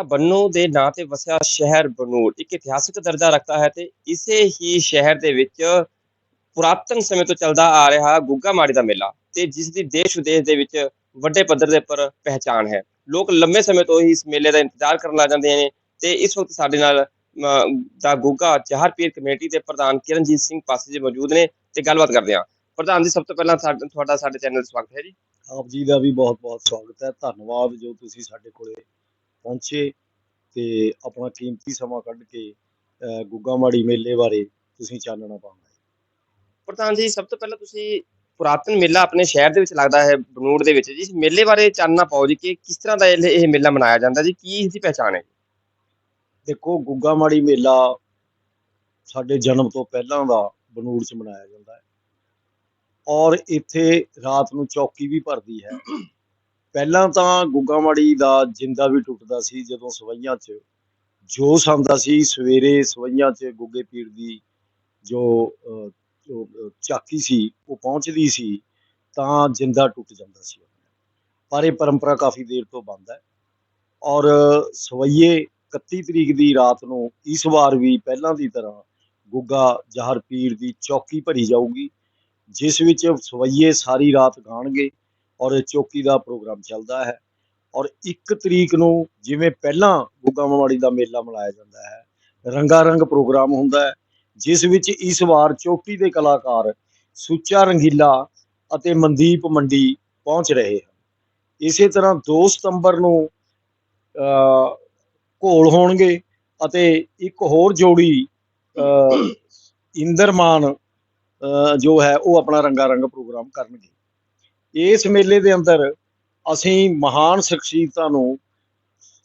ਮਾਤਾ ਬੰਨੂ ਦੇ ਨਾਂ ਤੇ ਵਸਿਆ ਸ਼ਹਿਰ ਬਨੂੜ। ਇੱਕ ਇਤਿਹਾਸਕ ਦਰਜਾ ਰੱਖਦਾ ਹੈ ਤੇ ਇਸੇ ਹੀ ਸ਼ਹਿਰ ਦੇ ਵਿੱਚ ਪੁਰਾਤਨ ਸਮੇਂ ਤੋਂ ਚੱਲਦਾ ਆ ਰਿਹਾ ਗੁੱਗਾ ਮਾੜੀ ਦਾ ਮੇਲਾ ਤੇ ਜਿਸ ਦੀ ਦੇਸ਼ ਵਿਦੇਸ਼ ਦੇ ਵਿੱਚ ਵੱਡੇ ਪੱਧਰ ਦੇ ਉੱਪਰ ਪਹਿਚਾਣ ਹੈ। ਲੋਕ ਲੰਮੇ ਸਮੇਂ ਤੋਂ ਹੀ ਇਸ ਮੇਲੇ ਦਾ ਇੰਤਜ਼ਾਰ ਕਰਨ ਲੱਗ ਜਾਂਦੇ ਨੇ ਤੇ ਇਸ ਵਕਤ ਸਾਡੇ ਨਾਲ ਦਾ ਗੁੱਗਾ ਜਹਰ ਕਮੇਟੀ ਦੇ ਪ੍ਰਧਾਨ ਕਿਰਨਜੀਤ ਸਿੰਘ ਪਾਸੀ ਜੀ ਮੌਜੂਦ ਨੇ ਤੇ ਗੱਲਬਾਤ ਕਰਦੇ ਹਾਂ। ਪ੍ਰਧਾਨ ਜੀ, ਸਭ ਤੋਂ ਪਹਿਲਾਂ ਤੁਹਾਡਾ ਸਾਡੇ ਚੈਨਲ ਸਵਾਗਤ ਹੈ ਜੀ। ਆਪ ਜੀ ਦਾ ਵੀ ਬਹੁਤ-ਬਹੁਤ ਸਵਾਗਤ ਹੈ। ਧੰਨਵਾਦ ਜੋ ਤੁਸੀਂ ਸਾਡੇ ਕੋਲੇ ਪਹੁੰਚੇ ਤੇ ਆਪਣਾ ਕੀਮਤੀ ਸਮਾਂ ਕੱਢ ਕੇ ਗੁੱਗਾ ਮਾੜੀ ਮੇਲੇ ਬਾਰੇ ਤੁਸੀਂ ਚਾਨਣਾ ਪਾਉਂਦੇ। ਪ੍ਰਧਾਨ ਜੀ ਸਭ ਤੋਂ ਪਹਿਲਾਂ ਤੁਸੀਂ ਪੁਰਾਤਨ ਮੇਲਾ ਆਪਣੇ ਸ਼ਹਿਰ ਦੇ ਵਿੱਚ ਲੱਗਦਾ ਹੈ ਬਨੂੜ ਦੇ ਵਿੱਚ। ਜੀ ਇਸ ਮੇਲੇ ਬਾਰੇ ਚਾਨਣਾ ਪਾਓ ਜੀ ਕਿ ਕਿਸ ਤਰ੍ਹਾਂ ਦਾ ਇਹ ਇਹ ਮੇਲਾ ਮਨਾਇਆ ਜਾਂਦਾ ਜੀ? ਕੀ ਇਸ ਦੀ ਪਹਿਚਾਣ ਹੈ ਦੇਖੋ ਗੁੱਗਾ ਮਾੜੀ ਮੇਲਾ ਸਾਡੇ ਜਨਮ ਤੋਂ ਪਹਿਲਾਂ ਦਾ ਬਨੂੜ ਚ ਮਨਾਇਆ ਜਾਂਦਾ ਹੈ। ਔਰ ਇੱਥੇ ਰਾਤ ਨੂੰ ਚੌਕੀ ਵੀ ਭਰਦੀ ਹੈ। ਪਹਿਲਾਂ ਤਾਂ ਗੁੱਗਾ ਮਾੜੀ ਦਾ ਜਿੰਦਾ ਵੀ ਟੁੱਟਦਾ ਸੀ ਜਦੋਂ ਸਵਈਆਂ 'ਚ ਜੋਸ਼ ਆਉਂਦਾ ਸੀ ਸਵੇਰੇ ਸਵਈਆਂ 'ਚ ਗੁੱਗੇ ਪੀਰ ਦੀ ਜੋ ਅਹ, ਝਾਕੀ ਸੀ ਉਹ ਪਹੁੰਚਦੀ ਸੀ ਤਾਂ ਜਿੰਦਾ ਟੁੱਟ ਜਾਂਦਾ ਸੀ ਪਰ ਇਹ ਪਰੰਪਰਾ ਕਾਫੀ ਦੇਰ ਤੋਂ ਬੰਦ ਹੈ ਔਰ ਸਵਈਏ 31 ਤਰੀਕ ਦੀ ਰਾਤ ਨੂੰ ਇਸ ਵਾਰ ਵੀ ਪਹਿਲਾਂ ਦੀ ਤਰ੍ਹਾਂ ਗੁੱਗਾ ਜਹਰ ਪੀਰ ਦੀ ਚੌਕੀ ਭਰੀ ਜਾਊਗੀ ਜਿਸ ਵਿੱਚ ਸਵਈਏ ਸਾਰੀ ਰਾਤ ਗਾਣਗੇ ਔਰ ਚੌਕੀ ਦਾ ਪ੍ਰੋਗਰਾਮ ਚੱਲਦਾ ਹੈ। ਔਰ 1 ਤਰੀਕ ਨੂੰ ਜਿਵੇਂ ਪਹਿਲਾਂ ਗੁੱਗਾ ਮਾੜੀ ਦਾ ਮੇਲਾ ਮਨਾਇਆ ਜਾਂਦਾ ਹੈ ਰੰਗਾ ਰੰਗ ਪ੍ਰੋਗਰਾਮ ਹੁੰਦਾ ਹੈ ਜਿਸ ਵਿੱਚ ਇਸ ਵਾਰ ਚੌਕੀ ਦੇ ਕਲਾਕਾਰ ਸੁੱਚਾ ਰੰਗੀਲਾ ਅਤੇ ਮਨਦੀਪ ਮੰਡੀ ਪਹੁੰਚ ਰਹੇ ਹਨ। ਇਸੇ ਤਰ੍ਹਾਂ 2 ਸਤੰਬਰ ਨੂੰ ਘੋਲ ਹੋਣਗੇ ਅਤੇ ਇੱਕ ਹੋਰ ਜੋੜੀ ਅ, ਇੰਦਰਮਾਨ ਜੋ ਹੈ ਉਹ ਆਪਣਾ ਰੰਗਾ ਰੰਗ ਪ੍ਰੋਗਰਾਮ ਕਰਨਗੇ। ਇਸ ਮੇਲੇ ਦੇ ਅੰਦਰ ਅਸੀਂ ਮਹਾਨ ਸ਼ਖਸੀਅਤਾਂ ਨੂੰ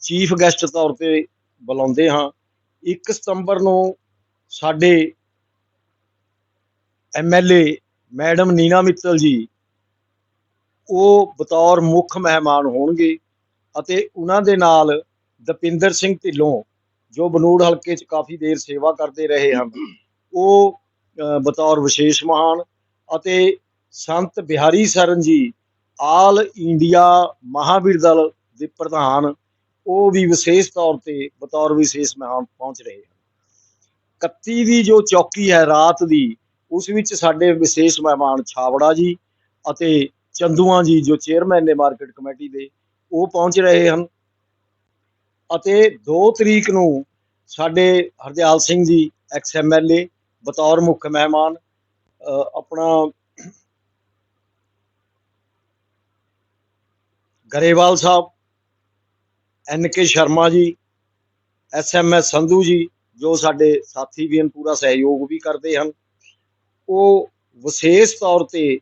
ਚੀਫ ਗੈਸਟ ਤੌਰ ਤੇ ਬੁਲਾਉਂਦੇ ਹਾਂ। 1 ਸਤੰਬਰ ਨੂੰ ਸਾਡੇ ਐਮਐਲਏ ਮੈਡਮ ਨੀਨਾ ਮਿੱਤਲ ਜੀ, ਉਹ ਬਤੌਰ ਮੁੱਖ ਮਹਿਮਾਨ ਹੋਣਗੇ ਅਤੇ ਉਹਨਾਂ ਦੇ ਨਾਲ ਦਪਿੰਦਰ ਸਿੰਘ ਢਿੱਲੋਂ, ਜੋ ਬਨੂੜ ਹਲਕੇ 'ਚ ਕਾਫੀ ਦੇਰ ਸੇਵਾ ਕਰਦੇ ਰਹੇ ਹਨ, ਉਹ ਬਤੌਰ ਵਿਸ਼ੇਸ਼ ਮਹਾਨ ਅਤੇ ਸੰਤ ਬਿਹਾਰੀ ਸਰਨ ਜੀ, ਆਲ ਇੰਡੀਆ ਮਹਾਵੀਰ ਦਲ ਦੇ ਪ੍ਰਧਾਨ, ਉਹ ਵੀ ਵਿਸ਼ੇਸ਼ ਤੌਰ ਤੇ ਬਤੌਰ ਵਿਸ਼ੇਸ਼ ਮਹਿਮਾਨ ਪਹੁੰਚ ਰਹੇ ਹਨ। 31 ਦੀ ਜੋ ਚੌਕੀ ਹੈ ਰਾਤ ਦੀ, ਉਸ ਵਿੱਚ ਸਾਡੇ ਵਿਸ਼ੇਸ਼ ਮਹਿਮਾਨ ਛਾਵੜਾ ਜੀ ਅਤੇ ਚੰਦੂਆਂ ਜੀ ਜੋ ਚੇਅਰਮੈਨ ਨੇ ਮਾਰਕੀਟ ਕਮੇਟੀ ਦੇ, ਉਹ ਪਹੁੰਚ ਰਹੇ ਹਨ। ਅਤੇ 2 ਤਰੀਕ ਨੂੰ ਸਾਡੇ ਹਰਦਿਆਲ ਸਿੰਘ ਜੀ, ਐਕਸ ਐਮਐਲਏ ਬਤੌਰ ਮੁੱਖ ਮਹਿਮਾਨ ਆਪਣਾ ਗਰੇਵਾਲ ਸਾਹਿਬ, ਐਨ ਕੇ ਸ਼ਰਮਾ ਜੀ ਐਸਐਮਐਸ ਸੰਧੂ ਜੀ, ਜੋ ਸਾਡੇ ਸਾਥੀ ਵੀ ਹਨ, ਪੂਰਾ ਸਹਿਯੋਗ ਵੀ ਕਰਦੇ ਹਨ, ਉਹ ਵਿਸ਼ੇਸ਼ ਤੌਰ ਤੇ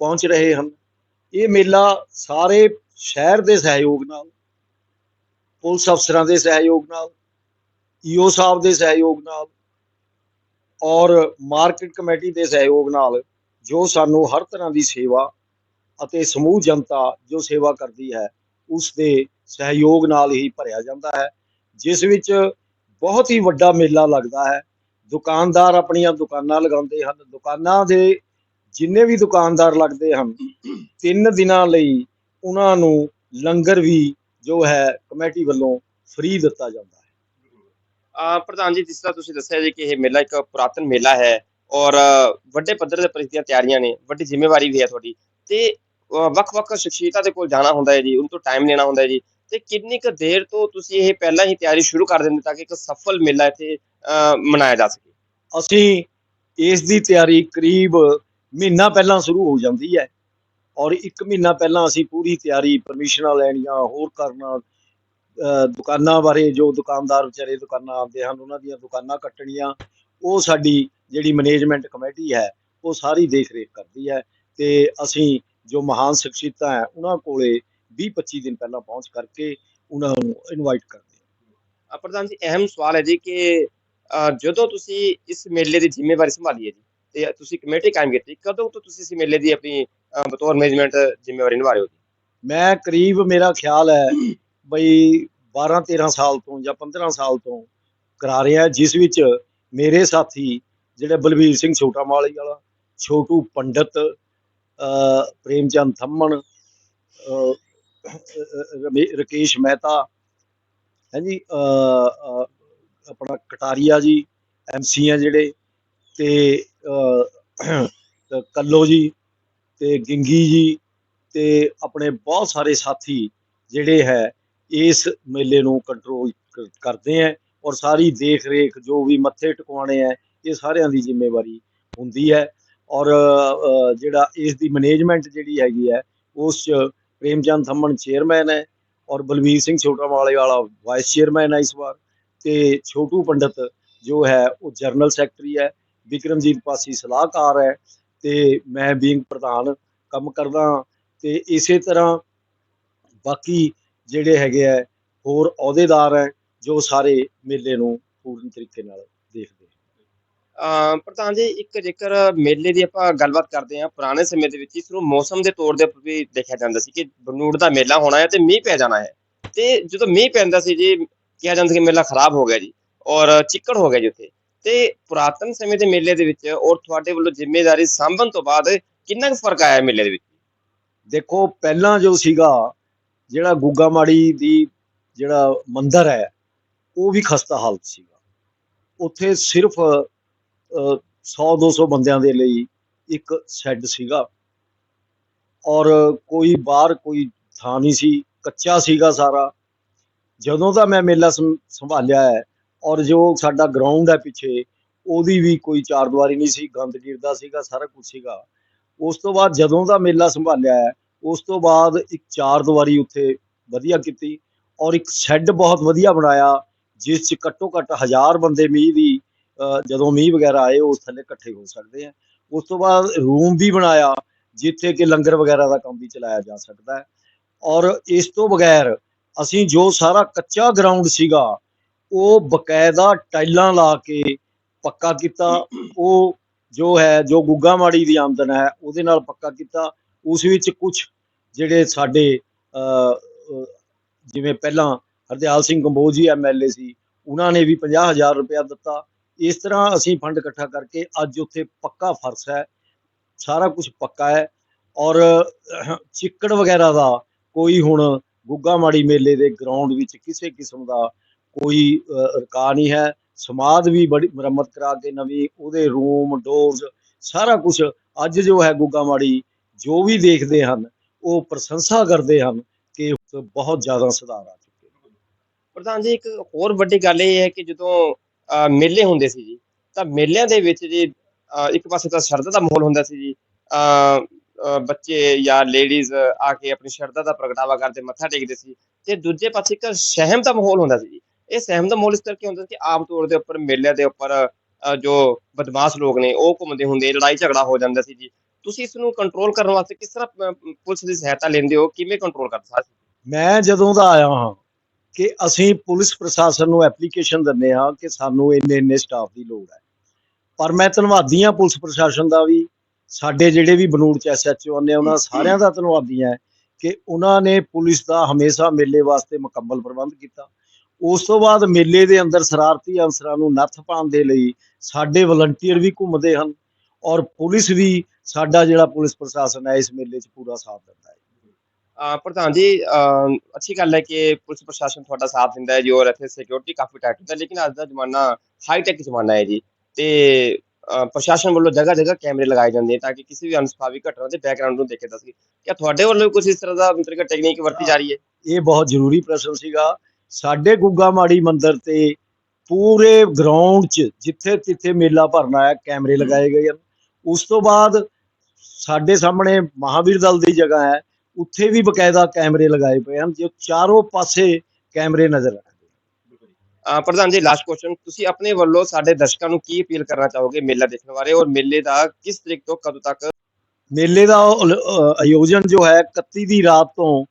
ਪਹੁੰਚ ਰਹੇ ਹਨ। ਇਹ ਮੇਲਾ ਸਾਰੇ ਸ਼ਹਿਰ ਦੇ ਸਹਿਯੋਗ ਨਾਲ, ਪੁਲਿਸ ਅਫਸਰਾਂ ਦੇ ਸਹਿਯੋਗ ਨਾਲ ਈਓ ਸਾਹਿਬ ਦੇ ਸਹਿਯੋਗ ਨਾਲ ਔਰ ਮਾਰਕੀਟ ਕਮੇਟੀ ਦੇ ਸਹਿਯੋਗ ਨਾਲ ਜੋ ਸਾਨੂੰ ਹਰ ਤਰ੍ਹਾਂ ਦੀ ਸੇਵਾ ਅਤੇ ਸਮੂਹ ਜਨਤਾ ਜੋ ਸੇਵਾ ਕਰਦੀ ਹੈ, ਉਸ ਦੇ ਸਹਿਯੋਗ ਨਾਲ ਹੀ ਭਰਿਆ ਜਾਂਦਾ ਹੈ, ਜਿਸ ਵਿੱਚ ਬਹੁਤ ਹੀ ਵੱਡਾ ਮੇਲਾ ਲੱਗਦਾ ਹੈ। ਦੁਕਾਨਦਾਰ ਆਪਣੀਆਂ ਦੁਕਾਨਾਂ ਲਗਾਉਂਦੇ ਹਨ। ਦੁਕਾਨਾਂ ਦੇ ਜਿੰਨੇ ਵੀ ਦੁਕਾਨਦਾਰ ਲੱਗਦੇ ਹਨ, ਤਿੰਨ ਦਿਨਾਂ ਲਈ ਉਹਨਾਂ ਨੂੰ ਲੰਗਰ ਵੀ ਜੋ ਹੈ, ਕਮੇਟੀ ਵੱਲੋਂ ਫ੍ਰੀ ਦਿੱਤਾ ਜਾਂਦਾ ਹੈ। ਅਹ ਪ੍ਰਧਾਨ ਜੀ, ਜਿਸ ਤਰ੍ਹਾਂ ਤੁਸੀਂ ਦੱਸਿਆ ਜੀ ਕਿ ਇਹ ਮੇਲਾ ਇੱਕ ਪੁਰਾਤਨ ਮੇਲਾ ਹੈ ਔਰ ਵੱਡੇ ਪੱਧਰ ਤੇ ਉੱਪਰ ਤਿਆਰੀਆਂ ਨੇ, ਵੱਡੀ ਜ਼ਿੰਮੇਵਾਰੀ ਵੀ ਹੈ ਤੁਹਾਡੀ। ਤੇ ਵੱਖ-ਵੱਖ ਸ਼ਖਸੀਅਤਾਂ ਦੇ ਕੋਲ ਜਾਣਾ ਹੁੰਦਾ ਹੈ ਜੀ, ਉਹਨਾਂ ਤੋਂ ਟਾਈਮ ਲੈਣਾ ਹੁੰਦਾ ਹੈ ਜੀ। ਤੇ ਕਿੰਨੀ ਕੁ ਦੇਰ ਤੋਂ ਤੁਸੀਂ ਇਹ ਪਹਿਲਾਂ ਹੀ ਤਿਆਰੀ ਸ਼ੁਰੂ ਕਰ ਦਿੰਦੇ ਤਾਂ ਕਿ ਇੱਕ ਸਫਲ ਮੇਲਾ ਇੱਥੇ ਮਨਾਇਆ ਜਾ ਸਕੇ? ਅਸੀਂ ਇਸ ਦੀ ਤਿਆਰੀ ਕਰੀਬ ਮਹੀਨਾ ਪਹਿਲਾਂ ਸ਼ੁਰੂ ਹੋ ਜਾਂਦੀ ਹੈ ਔਰ ਇੱਕ ਮਹੀਨਾ ਪਹਿਲਾਂ ਅਸੀਂ ਪੂਰੀ ਤਿਆਰੀ ਪਰਮਿਸ਼ਨਾਂ ਲੈਣੀਆਂ, ਹੋਰ ਕਰਨਾ ਦੁਕਾਨਾਂ ਬਾਰੇ ਜੋ ਦੁਕਾਨਦਾਰ ਵਿਚਾਰੇ ਦੁਕਾਨਾਂ ਆਉਂਦੇ ਹਨ, ਉਹਨਾਂ ਦੀਆਂ ਦੁਕਾਨਾਂ ਕੱਟਣੀਆਂ, ਉਹ ਸਾਡੀ ਜਿਹੜੀ ਮੈਨੇਜਮੈਂਟ ਕਮੇਟੀ ਹੈ, ਉਹ ਸਾਰੀ ਦੇਖ ਰੇਖ ਕਰਦੀ ਹੈ ਤੇ ਅਸੀਂ ਜੋ ਮਹਾਨ ਸ਼ਖਸੀਅਤਾਂ ਹੈ ਉਹਨਾਂ ਕੋਲੇ 20 25 ਦਿਨ ਪਹਿਲਾਂ ਪਹੁੰਚ ਕਰਕੇ ਉਹਨਾਂ ਨੂੰ ਇਨਵਾਈਟ ਕਰਦੇ ਅਹ, ਪ੍ਰਧਾਨ ਜੀ ਅਹਿਮ ਸਵਾਲ ਹੈ ਜੀ ਕਿ ਜਦੋਂ ਤੁਸੀਂ ਇਸ ਮੇਲੇ ਦੀ ਜ਼ਿੰਮੇਵਾਰੀ ਸੰਭਾਲੀ ਹੈ ਜੀ ਤੇ ਤੁਸੀਂ ਕਮੇਟੀ ਕਾਇਮ ਕੀਤੀ ਕਦੋਂ ਤੋਂ ਤੁਸੀਂ ਇਸ ਮੇਲੇ ਦੀ ਆਪਣੀ ਬਤੌਰ ਮੈਨੇਜਮੈਂਟ ਜ਼ਿੰਮੇਵਾਰੀ ਨਿਭਾ ਰਹੇ ਹੋ ਜੀ? ਮੈਂ ਕਰੀਬ ਮੇਰਾ ਖਿਆਲ ਹੈ ਬਈ 12 13 ਸਾਲ ਤੋਂ ਜਾਂ 15 ਸਾਲ ਤੋਂ ਕਰਾ ਰਿਹਾ ਜਿਸ ਵਿੱਚ ਮੇਰੇ ਸਾਥੀ ਜਿਹੜੇ ਬਲਵੀਰ ਸਿੰਘ ਛੋਟਾ ਮਾਲੀ ਵਾਲਾ ਛੋਟੂ ਪੰਡਤ ਅ, ਪ੍ਰੇਮਚੰਦ ਥੰਮਣ ਰਕੇਸ਼ ਮਹਿਤਾ ਹਾਂਜੀ ਆਪਣਾ ਕਟਾਰੀਆ ਜੀ ਐਮਸੀ ਆ ਜਿਹੜੇ ਤੇ ਕੱਲੋ ਜੀ ਤੇ ਗਿੰਗੀ ਜੀ ਤੇ ਆਪਣੇ ਬਹੁਤ ਸਾਰੇ ਸਾਥੀ ਜਿਹੜੇ ਹੈ ਇਸ ਮੇਲੇ ਨੂੰ ਕੰਟਰੋਲ ਕਰਦੇ ਹੈ ਔਰ ਸਾਰੀ ਦੇਖ ਰੇਖ ਜੋ ਵੀ ਮੱਥੇ ਟਿਕਾਉਣੇ ਹੈ ਇਹ ਸਾਰਿਆਂ ਦੀ ਜ਼ਿੰਮੇਵਾਰੀ ਹੁੰਦੀ ਹੈ। ਔਰ ਜਿਹੜਾ ਇਸ ਦੀ ਮੈਨੇਜਮੈਂਟ ਜਿਹੜੀ ਹੈਗੀ ਹੈ, ਉਸ 'ਚ ਪ੍ਰੇਮਚੰਦ ਥੰਮਣ ਚੇਅਰਮੈਨ ਹੈ ਔਰ ਬਲਵੀਰ ਸਿੰਘ ਛੋਟਾਵਾਲੇ ਵਾਲਾ ਵਾਈਸ ਚੇਅਰਮੈਨ ਹੈ ਇਸ ਵਾਰ ਤੇ ਛੋਟੂ ਪੰਡਤ ਜੋ ਹੈ, ਉਹ ਜਨਰਲ ਸੈਕਟਰੀ ਹੈ, ਵਿਕਰਮਜੀਤ ਪਾਸੀ ਸਲਾਹਕਾਰ ਹੈ ਤੇ ਮੈਂ ਬੀਂਗ ਪ੍ਰਧਾਨ ਕੰਮ ਕਰਦਾ ਹਾਂ ਤੇ ਇਸੇ ਤਰ੍ਹਾਂ ਬਾਕੀ ਜਿਹੜੇ ਹੈਗੇ ਆ ਹੋਰ ਅਹੁਦੇਦਾਰ ਹੈ ਜੋ ਸਾਰੇ ਮੇਲੇ ਨੂੰ ਪੂਰਨ ਤਰੀਕੇ ਨਾਲ ਦੇਖਦੇ ਪ੍ਰਧਾਨ ਜੀ, ਇੱਕ ਜੇਕਰ ਮੇਲੇ ਦੀ ਆਪਾਂ ਗੱਲਬਾਤ ਕਰਦੇ ਹਾਂ, ਪੁਰਾਣੇ ਸਮੇਂ ਦੇ ਵਿੱਚ ਇਸ ਨੂੰ ਮੌਸਮ ਦੇ ਤੌਰ ਦੇ ਉੱਪਰ ਵੀ ਦੇਖਿਆ ਜਾਂਦਾ ਸੀ ਕਿ ਬਨੂੜ ਦਾ ਮੇਲਾ ਹੋਣਾ ਹੈ ਤੇ ਮੀਂਹ ਪੈ ਜਾਣਾ ਹੈ। ਤੇ ਜਦੋਂ ਮੀਂਹ ਪੈਂਦਾ ਸੀ ਜੀ, ਕਿਹਾ ਜਾਂਦਾ ਸੀ ਕਿ ਮੇਲਾ ਖਰਾਬ ਹੋ ਗਿਆ ਜੀ ਔਰ ਚਿੱਕੜ ਹੋ ਗਿਆ ਜੀ ਉੱਥੇ। ਤੇ ਪੁਰਾਤਨ ਸਮੇਂ ਦੇ ਮੇਲੇ ਦੇ ਵਿੱਚ ਔਰ ਤੁਹਾਡੇ ਵੱਲੋਂ ਜ਼ਿੰਮੇਵਾਰੀ ਸਾਂਭਣ ਤੋਂ ਬਾਅਦ ਕਿੰਨਾ ਕੁ ਫ਼ਰਕ ਆਇਆ ਮੇਲੇ ਦੇ ਵਿੱਚ? ਦੇਖੋ, ਪਹਿਲਾਂ ਜੋ ਸੀਗਾ, ਜਿਹੜਾ ਗੁੱਗਾ ਮਾੜੀ ਦੀ ਜਿਹੜਾ ਮੰਦਿਰ ਹੈ, ਉਹ ਵੀ ਖਸਤਾ ਹਾਲਤ ਸੀਗਾ। ਉੱਥੇ ਸਿਰਫ 100 200 ਬੰਦਿਆਂ ਦੇ ਲਈ ਇੱਕ ਸ਼ੈੱਡ ਸੀਗਾ। ਔਰ ਕੋਈ ਬਾਹਰ ਕੋਈ ਥਾਂ ਨਹੀਂ ਸੀ, ਕੱਚਾ ਸੀਗਾ ਸਾਰਾ। ਜਦੋਂ ਦਾ ਮੈਂ ਮੇਲਾ ਸੰਭਾਲਿਆ ਹੈ ਔਰ ਜੋ ਸਾਡਾ ਗਰਾਊਂਡ ਹੈ ਪਿੱਛੇ, ਉਹਦੀ ਵੀ ਕੋਈ ਚਾਰ ਦੀਵਾਰੀ ਨਹੀਂ ਸੀ, ਗੰਦ ਗਿਰਦਾ ਸੀਗਾ, ਸਾਰਾ ਕੁਝ ਸੀਗਾ। ਉਸ ਤੋਂ ਬਾਅਦ ਜਦੋਂ ਦਾ ਮੇਲਾ ਸੰਭਾਲਿਆ ਹੈ, ਉਸ ਤੋਂ ਬਾਅਦ ਇੱਕ ਚਾਰ ਦੀਵਾਰੀ ਉੱਥੇ ਵਧੀਆ ਕੀਤੀ ਔਰ ਇੱਕ ਸ਼ੈੱਡ ਬਹੁਤ ਵਧੀਆ ਬਣਾਇਆ, ਜਿਸ 'ਚ ਘੱਟੋ ਘੱਟ ਹਜ਼ਾਰ ਬੰਦੇ ਮੀਂਹ ਦੀ ਜਦੋਂ ਮੀਂਹ ਵਗੈਰਾ ਆਏ ਉਹ ਥੱਲੇ ਇਕੱਠੇ ਹੋ ਸਕਦੇ ਆ। ਉਸ ਤੋਂ ਬਾਅਦ ਰੂਮ ਵੀ ਬਣਾਇਆ ਜਿੱਥੇ ਕਿ ਲੰਗਰ ਵਗੈਰਾ ਦਾ ਕੰਮ ਵੀ ਚਲਾਇਆ ਜਾ ਸਕਦਾ ਹੈ। ਔਰ ਇਸ ਤੋਂ ਬਗੈਰ ਅਸੀਂ ਜੋ ਸਾਰਾ ਕੱਚਾ ਗਰਾਊਂਡ ਸੀਗਾ ਉਹ ਬਕਾਇਦਾ ਟਾਈਲਾਂ ਲਾ ਕੇ ਪੱਕਾ ਕੀਤਾ। ਉਹ ਜੋ ਹੈ ਜੋ ਗੁੱਗਾ ਮਾੜੀ ਦੀ ਆਮਦਨ ਹੈ ਉਹਦੇ ਨਾਲ ਪੱਕਾ ਕੀਤਾ। ਉਸ ਵਿੱਚ ਕੁਝ ਜਿਹੜੇ ਸਾਡੇ ਅ, ਜਿਵੇਂ ਪਹਿਲਾਂ ਹਰਦਿਆਲ ਸਿੰਘ ਕੰਬੋਜ ਜੀ ਐਮਐਲਏ ਸੀ ਉਹਨਾਂ ਨੇ ਵੀ 50000 ਰੁਪਇਆ ਦਿੱਤਾ। ਇਸ ਤਰ੍ਹਾਂ ਅਸੀਂ ਫੰਡ ਇਕੱਠਾ ਕਰਕੇ ਅੱਜ ਉੱਥੇ ਪੱਕਾ ਫਰਸ਼ ਹੈ, ਸਾਰਾ ਕੁਝ ਪੱਕਾ ਹੈ ਔਰ ਚਿੱਕੜ ਵਗੈਰਾ ਦਾ ਕੋਈ ਹੁਣ ਗੁੱਗਾ ਮਾੜੀ ਮੇਲੇ ਦੇ ਗਰਾਊਂਡ ਵਿੱਚ ਕਿਸੇ ਕਿਸਮ ਦਾ ਕੋਈ ਰਕਾ ਨਹੀਂ ਹੈ, ਸਮਾਧ ਵੀ ਬੜੀ ਮੁਰੰਮਤ ਕਰਾ ਕੇ ਨਵੀਂ, ਉਹਦੇ ਰੂਮ ਡੋਰਸ ਸਾਰਾ ਕੁਝ ਅੱਜ ਜੋ ਹੈ ਗੁੱਗਾ ਮਾੜੀ ਜੋ ਵੀ ਦੇਖਦੇ ਹਨ, ਉਹ ਪ੍ਰਸ਼ੰਸਾ ਕਰਦੇ ਹਨ ਕਿ ਬਹੁਤ ਜ਼ਿਆਦਾ ਸੁਧਾਰ ਆ ਚੁੱਕੇ ਪ੍ਰਧਾਨ ਜੀ, ਇੱਕ ਹੋਰ ਵੱਡੀ ਗੱਲ ਇਹ ਹੈ ਕਿ ਜਦੋਂ ਅਹ, ਮੇਲੇ ਹੁੰਦੇ ਸੀ ਜੀ। ਤਾਂ ਮੇਲਿਆਂ ਦੇ ਵਿੱਚ ਜੀ ਅਹ, ਇੱਕ ਪਾਸੇ ਤਾਂ ਸ਼ਰਧਾ ਦਾ ਮਾਹੌਲ ਹੁੰਦਾ ਸੀ ਜੀ। ਅਹ, ਅਹ, ਬੱਚੇ ਜਾਂ ਲੇਡੀਜ਼ ਆ ਕੇ ਆਪਣੀ ਸ਼ਰਧਾ ਦਾ ਪ੍ਰਗਟਾਵਾ ਕਰਦੇ ਮੱਥਾ ਟੇਕਦੇ ਸੀ। ਤੇ ਦੂਜੇ ਪਾਸੇ ਇੱਕ ਸਹਿਮ ਦਾ ਮਾਹੌਲ ਹੁੰਦਾ ਸੀ ਜੀ। ਇਹ ਸਹਿਮ ਦਾ ਮਾਹੌਲ ਇਸ ਕਰਕੇ ਹੁੰਦਾ ਸੀ ਕਿ ਆਮ ਤੌਰ ਦੇ ਉੱਪਰ ਮੇਲਿਆਂ ਦੇ ਉੱਪਰ ਅਹ, ਜੋ ਬਦਮਾਸ਼ ਲੋਕ ਨੇ ਉਹ ਘੁੰਮਦੇ ਹੁੰਦੇ ਲੜਾਈ ਝਗੜਾ ਹੋ ਜਾਂਦਾ ਸੀ ਜੀ। ਤੁਸੀਂ ਇਸ ਨੂੰ ਕੰਟਰੋਲ ਕਰਨ ਵਾਸਤੇ ਕਿਸ ਤਰ੍ਹਾਂ ਅਹ, ਪੁਲਿਸ ਦੀ ਸਹਾਇਤਾ ਲੈਂਦੇ ਹੋ? ਕਿਵੇਂ ਕੰਟਰੋਲ ਕਰਦੇ ਹੋ ਮੈਂ ਜਦੋਂ ਦਾ ਆਇਆ ਹਾਂ ਕਿ ਅਸੀਂ ਪੁਲਿਸ ਪ੍ਰਸ਼ਾਸਨ ਨੂੰ ਐਪਲੀਕੇਸ਼ਨ ਦਿੰਦੇ ਹਾਂ ਕਿ ਸਾਨੂੰ ਇੰਨੇ ਇੰਨੇ ਸਟਾਫ ਦੀ ਲੋੜ ਹੈ। ਪਰ ਮੈਂ ਧੰਨਵਾਦੀ ਹਾਂ ਪੁਲਿਸ ਪ੍ਰਸ਼ਾਸਨ ਦਾ ਵੀ, ਸਾਡੇ ਜਿਹੜੇ ਵੀ ਬਨੂੜ ਚ ਐਸਐਚਓ ਨੇ, ਉਹਨਾਂ ਸਾਰਿਆਂ ਦਾ ਧੰਨਵਾਦੀ ਹਾਂ ਕਿ ਉਹਨਾਂ ਨੇ ਪੁਲਿਸ ਦਾ ਹਮੇਸ਼ਾ ਮੇਲੇ ਵਾਸਤੇ ਮੁਕੰਮਲ ਪ੍ਰਬੰਧ ਕੀਤਾ। ਉਸ ਤੋਂ ਬਾਅਦ ਮੇਲੇ ਦੇ ਅੰਦਰ ਸ਼ਰਾਰਤੀ ਅਨਸਰਾਂ ਨੂੰ ਨੱਥ ਪਾਉਣ ਦੇ ਲਈ ਸਾਡੇ ਵਲੰਟੀਅਰ ਵੀ ਘੁੰਮਦੇ ਹਨ ਔਰ ਪੁਲਿਸ ਵੀ ਸਾਡਾ ਜਿਹੜਾ ਪੁਲਿਸ ਪ੍ਰਸ਼ਾਸਨ ਹੈ, ਇਸ ਮੇਲੇ 'ਚ ਪੂਰਾ ਸਾਥ ਦਿੰਦਾ ਹੈ। ਪ੍ਰਧਾਨ ਜੀ ਅੱਛੀ ਗੱਲ ਹੈ ਕਿ ਪੁਲਿਸ ਪ੍ਰਸ਼ਾਸਨ ਤੁਹਾਡਾ ਸਾਥ ਦਿੰਦਾ ਹੈ ਜੀ ਔਰ ਇੱਥੇ ਸਿਕਿਉਰਿਟੀ ਕਾਫੀ ਟਾਈਟ ਹੁੰਦਾ ਲੇਕਿਨ ਅੱਜ ਦਾ ਜ਼ਮਾਨਾ ਹਾਈ ਟੈਕ ਜ਼ਮਾਨਾ ਹੈ ਜੀ ਤੇ ਪ੍ਰਸ਼ਾਸਨ ਵੱਲੋਂ ਜਗ੍ਹਾ ਜਗ੍ਹਾ ਕੈਮਰੇ ਲਗਾਏ ਜਾਂਦੇ ਨੇ ਤਾਂ ਕਿ ਕਿਸੇ ਵੀ ਅਨਸਫਾਵੀ ਘਟਨਾ ਦੇ ਬੈਕਗ੍ਰਾਉਂਡ ਨੂੰ ਦੇਖੇ ਜਾ ਸਕੇ। ਕਿਆ ਤੁਹਾਡੇ ਵੱਲੋਂ ਵੀ ਕੁਝ ਇਸ ਤਰ੍ਹਾਂ ਦਾ ਮਤਲਬ ਟੈਕਨੀਕ ਵਰਤੀ ਜਾ ਰਹੀ ਹੈ? ਇਹ ਬਹੁਤ ਜ਼ਰੂਰੀ ਪ੍ਰਸ਼ਨ ਸੀਗਾ। ਸਾਡੇ ਗੁੱਗਾ ਮਾੜੀ ਮੰਦਿਰ ਤੇ ਪੂਰੇ ਗਰਾਊਂਡ 'ਚ ਜਿੱਥੇ ਜਿੱਥੇ ਮੇਲਾ ਭਰਨਾ ਹੈ ਕੈਮਰੇ ਲਗਾਏ ਗਏ ਹਨ। ਉਸ ਤੋਂ ਬਾਅਦ ਸਾਡੇ ਸਾਹਮਣੇ ਮਹਾਵੀਰ ਦਲ ਦੀ ਜਗ੍ਹਾ ਹੈ। ਉੱਥੇ ਵੀ ਬਕਾਇਦਾ ਕੈਮਰੇ ਲਗਾਏ ਪਏ ਹਨ ਜੋ ਚਾਰੋਂ ਪਾਸੇ ਕੈਮਰੇ ਨਜ਼ਰ ਰੱਖਦੇ ਅਹ ਪ੍ਰਧਾਨ ਜੀ ਲਾਸਟ ਕੁਐਸਚਨ ਤੁਸੀਂ ਆਪਣੇ ਵੱਲੋਂ ਸਾਡੇ ਦਰਸ਼ਕਾਂ ਨੂੰ ਕੀ ਅਪੀਲ ਕਰਨਾ ਚਾਹੋਗੇ ਮੇਲਾ ਦੇਖਣ ਬਾਰੇ ਔਰ ਮੇਲੇ ਦਾ ਕਿਸ ਤਰੀਕ ਤੋਂ ਕਦੋਂ ਤੱਕ? ਮੇਲੇ ਦਾ ਉਲ- ਅ, ਆਯੋਜਨ ਜੋ ਹੈ 31 ਦੀ ਰਾਤ ਤੋਂ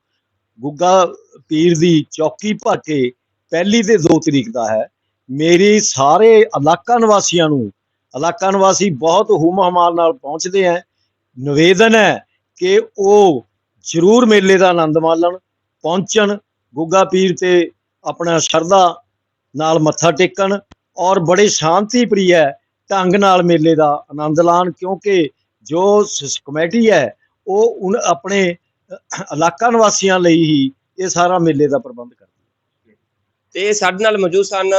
ਗੁੱਗਾ ਪੀਰ ਦੀ ਚੌਕੀ ਕੇ ਪਹਿਲੀ ਤੇ 2 ਤਰੀਕ ਦਾ ਹੈ। ਮੇਰੀ ਸਾਰੇ ਇਲਾਕਾ ਨਿਵਾਸੀਆਂ ਨੂੰ ਇਲਾਕਾ ਨਿਵਾਸੀ ਬਹੁਤ ਹੁਮ ਹਮਾਲ ਨਾਲ ਪਹੁੰਚਦੇ ਹੈ। ਨਿਵੇਦਨ ਹੈ ਕਿ ਉਹ ਜ਼ਰੂਰ ਮੇਲੇ ਦਾ ਆਨੰਦ ਮਾਣਨ, ਪਹੁੰਚਣ, ਗੁੱਗਾ ਪੀਰ ਤੇ ਆਪਣਾ ਸ਼ਰਧਾ ਨਾਲ ਮੱਥਾ ਟੇਕਣ ਔਰ ਬੜੇ ਸ਼ਾਂਤੀ ਪ੍ਰਿਯ ਢੰਗ ਨਾਲ ਮੇਲੇ ਦਾ ਆਨੰਦ ਲਾਣ ਕਿਉਂਕਿ ਜੋ ਕਮੇਟੀ ਹੈ, ਉਹ ਉਨ ਆਪਣੇ ਇਲਾਕਾ ਨਿਵਾਸੀਆਂ ਲਈ ਹੀ ਇਹ ਸਾਰਾ ਮੇਲੇ ਦਾ ਪ੍ਰਬੰਧ ਕਰਦੀ ਹੈ। ਤੇ ਸਾਡੇ ਨਾਲ ਮੌਜੂਦ ਸਨ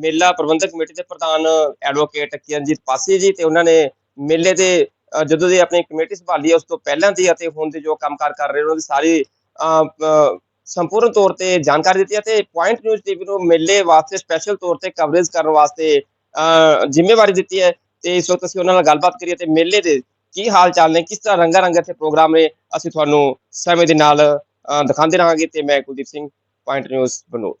ਮੇਲਾ ਪ੍ਰਬੰਧਕ ਕਮੇਟੀ ਦੇ ਪ੍ਰਧਾਨ ਐਡਵੋਕੇਟ ਕਿਰਨਜੀਤ ਪਾਸੀ ਜੀ ਤੇ ਉਹਨਾਂ ਨੇ ਮੇਲੇ ਦੇ ਜਦੋਂ ਦੀ ਆਪਣੀ ਕਮੇਟੀ ਸੰਭਾਲੀ ਹੈ ਉਸ ਤੋਂ ਪਹਿਲਾਂ ਦੀ ਅਤੇ ਹੁਣ ਦੇ ਜੋ ਕੰਮਕਾਰ ਕਰ ਰਹੇ ਉਹਨਾਂ ਦੀ ਸਾਰੀ ਸੰਪੂਰਨ ਤੌਰ ਤੇ ਜਾਣਕਾਰੀ ਦਿੱਤੀ ਹੈ ਤੇ ਪੁਆਇੰਟ ਨਿਊਜ਼ ਟੀਵੀ ਨੂੰ ਮੇਲੇ ਵਾਸਤੇ ਸਪੈਸ਼ਲ ਤੌਰ ਤੇ ਕਵਰੇਜ ਕਰਨ ਵਾਸਤੇ ਜ਼ਿੰਮੇਵਾਰੀ ਦਿੱਤੀ ਹੈ ਤੇ ਇਸ ਵਕਤ ਅਸੀਂ ਉਹਨਾਂ ਨਾਲ ਗੱਲਬਾਤ ਕਰੀਏ ਤੇ ਮੇਲੇ ਦੇ ਕੀ ਹਾਲ ਚਾਲ ਨੇ, ਕਿਸ ਤਰ੍ਹਾਂ ਰੰਗਾ ਰੰਗ ਇੱਥੇ ਪ੍ਰੋਗਰਾਮ ਨੇ, ਅਸੀਂ ਤੁਹਾਨੂੰ ਸਮੇਂ ਦੇ ਨਾਲ ਦਿਖਾਉਂਦੇ ਰਹਾਂਗੇ ਤੇ ਮੈਂ ਕੁਲਦੀਪ ਸਿੰਘ ਪੁਆਇੰਟ ਨਿਊਜ਼ ਬਨੋ